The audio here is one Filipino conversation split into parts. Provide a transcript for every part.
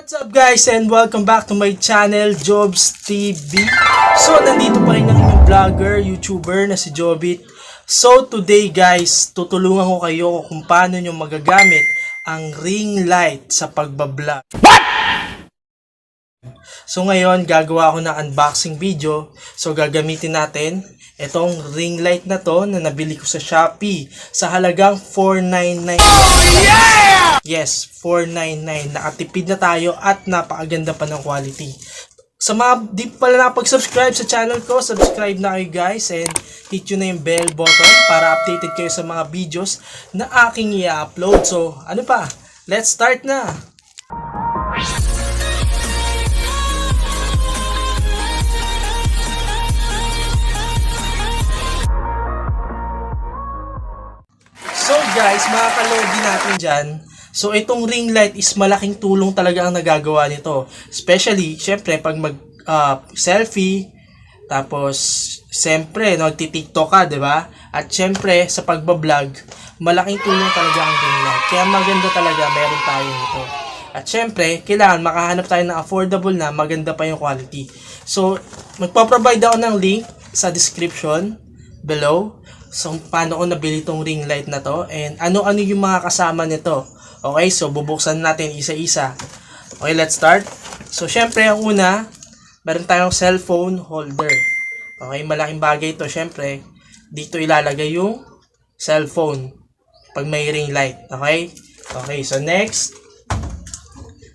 What's up guys and welcome back to my channel, Jobs TV. So, nandito pa rin ang inyong vlogger, YouTuber na si Jobit. So, today guys, tutulungan ko kayo kung paano nyo magagamit ang ring light sa pagbablog. So ngayon, gagawa ako ng unboxing video. So gagamitin natin itong ring light na to na nabili ko sa Shopee sa halagang 499. Yes, 499. Nakatipid na tayo at napakaganda pa ng quality. Sa mga di pa pala nakapag-subscribe sa channel ko, subscribe na kayo guys and hit nyo na yung bell button para updated kayo sa mga videos na aking i-upload. So, ano pa? Let's start na! Guys, mga kalogi natin dyan, so itong ring light is malaking tulong talaga ang nagagawa nito. Especially, syempre, pag mag ah, selfie, tapos, siyempre, nagtitiktok ka, di ba? At syempre, sa pagbablog, malaking tulong talaga ang ring light. Kaya maganda talaga, meron tayo nito. At syempre, kailangan makahanap tayo ng affordable na maganda pa yung quality. So, magpa-provide ako ng link sa description below so paano ko nabili tong ring light na to and ano-ano yung mga kasama nito. Okay, so bubuksan natin isa-isa. Okay, let's start. So, syempre, ang una, meron tayong cellphone holder. Okay, malaking bagay ito. Syempre, dito ilalagay yung cellphone pag may ring light. Okay? Okay, so next,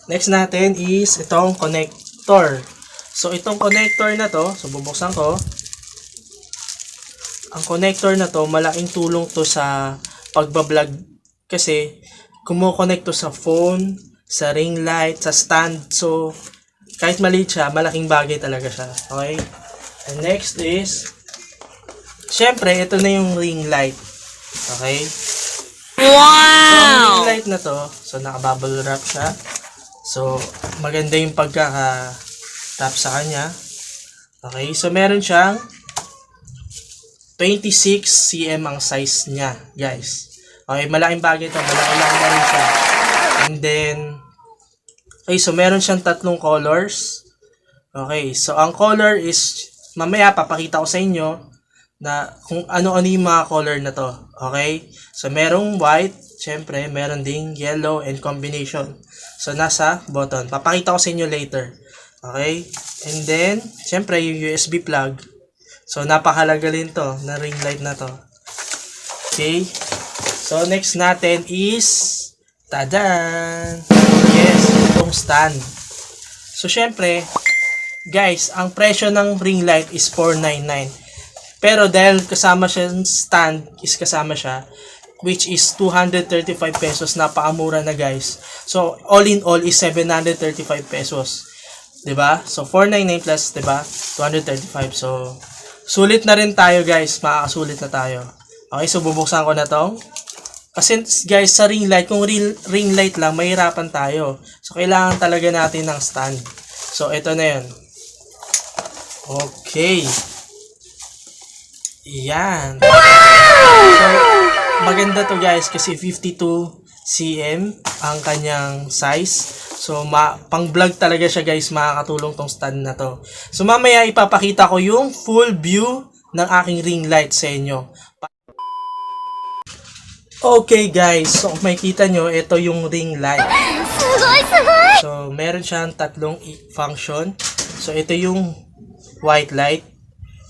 next natin is itong connector. So, itong connector na to, so bubuksan ko, ang connector na to, malaking tulong to sa pagbablog kasi kumo-connect to sa phone, sa ring light, sa stand. So, kahit maliit siya, malaking bagay talaga siya. Okay? And next is, syempre, ito na yung ring light. Okay? So, ang ring light na to, so naka-bubble wrap siya. So, maganda yung pagkaka-tap sa kanya. Okay, so meron siyang 26 cm ang size niya, guys. Okay, malaking bagay ito. Malaki-laki na rin siya. And then, okay, so meron siyang tatlong colors. Okay, so ang color is, mamaya papakita ko sa inyo na kung ano-ano yung mga color na to. Okay? So, merong white, syempre, meron ding yellow and combination. So, nasa button. Papakita ko sa inyo later. Okay? And then, syempre, yung USB plug. So, napakalaga rin to, na ring light na to. Okay? So, next natin is, tadan! Yes, itong stand. So, syempre, guys, ang presyo ng ring light is 499. Pero dahil kasama siya stand, is kasama siya, which is 235 pesos, napakamura na guys. So, all in all is 735 pesos. 'Di ba? So 499 plus, 'di ba? 235. So sulit na rin tayo, guys. Makakasulit na tayo. Okay, so bubuksan ko na 'tong. Kasi guys, sa ring light, kung ring, ring light lang, mahirapan tayo. So kailangan talaga natin ng stand. So ito na 'yon. Okay. Yan. So, maganda to guys kasi 52 cm ang kanyang size. So, ma pang vlog talaga siya guys, makakatulong tong stand na to. So, mamaya ipapakita ko yung full view ng aking ring light sa inyo. Okay guys, so kung makikita nyo, ito yung ring light. So, meron siyang tatlong function. So, ito yung white light.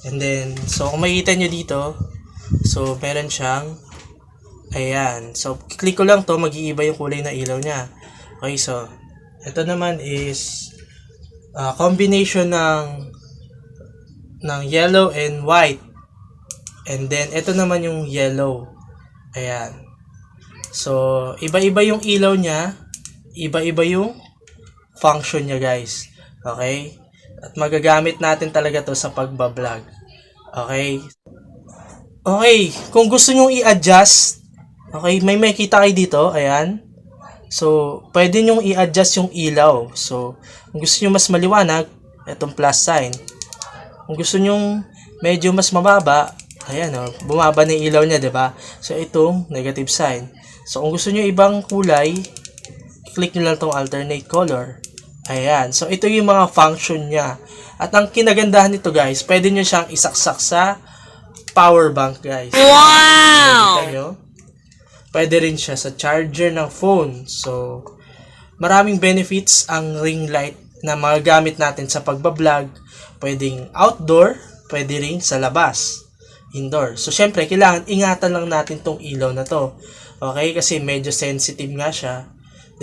And then, so kung makikita nyo dito, so meron siyang, ayan. So, click ko lang to mag-iiba yung kulay na ilaw niya. Okay, so, ito naman is, uh, combination ng, ng yellow and white. And then, ito naman yung yellow. Ayan. So, iba-iba yung ilaw niya, iba-iba yung function niya, guys. Okay? At magagamit natin talaga to sa pagbablog. Okay? Okay, kung gusto nyo i-adjust, okay, may makita kayo dito, ayan. So, pwede nyo i-adjust yung ilaw. So, kung gusto nyo mas maliwanag, itong plus sign. Kung gusto nyo medyo mas mababa, ayan o, bumaba na ilaw niya, di ba? So, itong negative sign. So, kung gusto nyo ibang kulay, click nyo lang tong alternate color. Ayan. So, ito yung mga function niya. At ang kinagandahan nito guys, pwede nyo siyang isaksak sa power bank guys. Wow! nyo? Pwede rin siya sa charger ng phone. So, maraming benefits ang ring light na magagamit natin sa pagbablog. Pwedeng outdoor, pwede rin sa labas. Indoor. So, syempre, kailangan ingatan lang natin tong ilaw na to. Okay? Kasi medyo sensitive nga siya.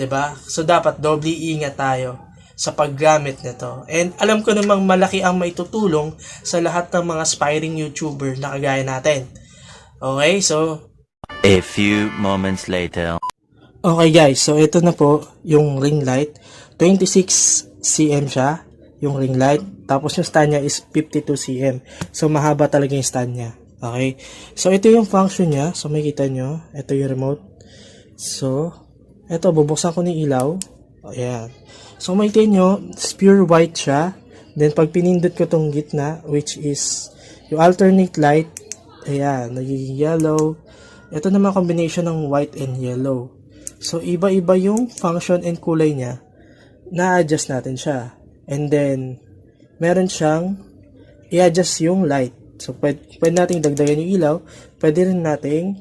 ba? So, dapat doble ingat tayo sa paggamit nito. And alam ko namang malaki ang maitutulong sa lahat ng mga aspiring YouTuber na kagaya natin. Okay? So, A few moments later. Okay guys, so ito na po yung ring light. 26 cm siya, yung ring light. Tapos yung stand niya is 52 cm. So mahaba talaga yung stand niya. Okay? So ito yung function niya. So makikita nyo, ito yung remote. So, ito, bubuksan ko ng ilaw. Ayan. So makikita nyo, pure white siya. Then pag pinindot ko tong gitna, which is yung alternate light, ayan, nagiging yellow. Ito naman combination ng white and yellow. So, iba-iba yung function and kulay niya. Na-adjust natin siya. And then, meron siyang i-adjust yung light. So, pwede, pwede nating dagdagan yung ilaw. Pwede rin nating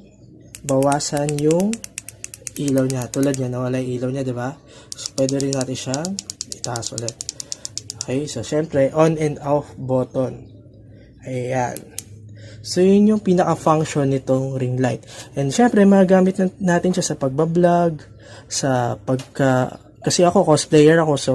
bawasan yung ilaw niya. Tulad niya, nawala yung ilaw niya, di ba? So, pwede rin natin siyang itaas ulit. Okay, so, syempre, on and off button. Ayan. So, yun yung pinaka-function nitong ring light. And syempre, magagamit na- natin siya sa pagbablog, sa pagka... Kasi ako, cosplayer ako. So,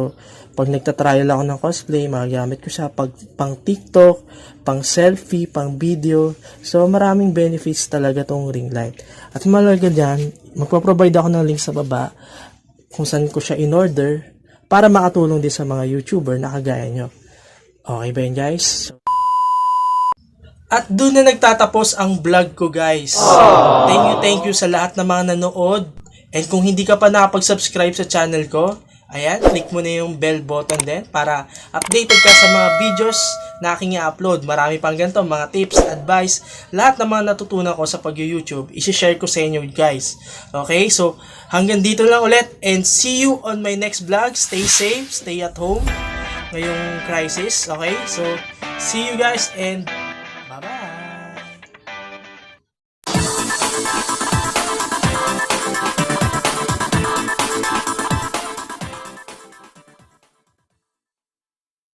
pag nagtatrial ako ng cosplay, magagamit ko siya pag, pang TikTok, pang selfie, pang video. So, maraming benefits talaga tong ring light. At malaga dyan, magpo-provide ako ng link sa baba kung saan ko siya in-order para makatulong din sa mga YouTuber na kagaya nyo. Okay ba yun, guys? At doon na nagtatapos ang vlog ko guys. Thank you, thank you sa lahat ng mga nanood. And kung hindi ka pa nakapag-subscribe sa channel ko, ayan, click mo na yung bell button din para updated ka sa mga videos na aking i-upload. Marami pang ganito, mga tips, advice, lahat ng mga natutunan ko sa pag-YouTube, isi-share ko sa inyo guys. Okay, so hanggang dito lang ulit and see you on my next vlog. Stay safe, stay at home ngayong crisis. Okay, so see you guys and!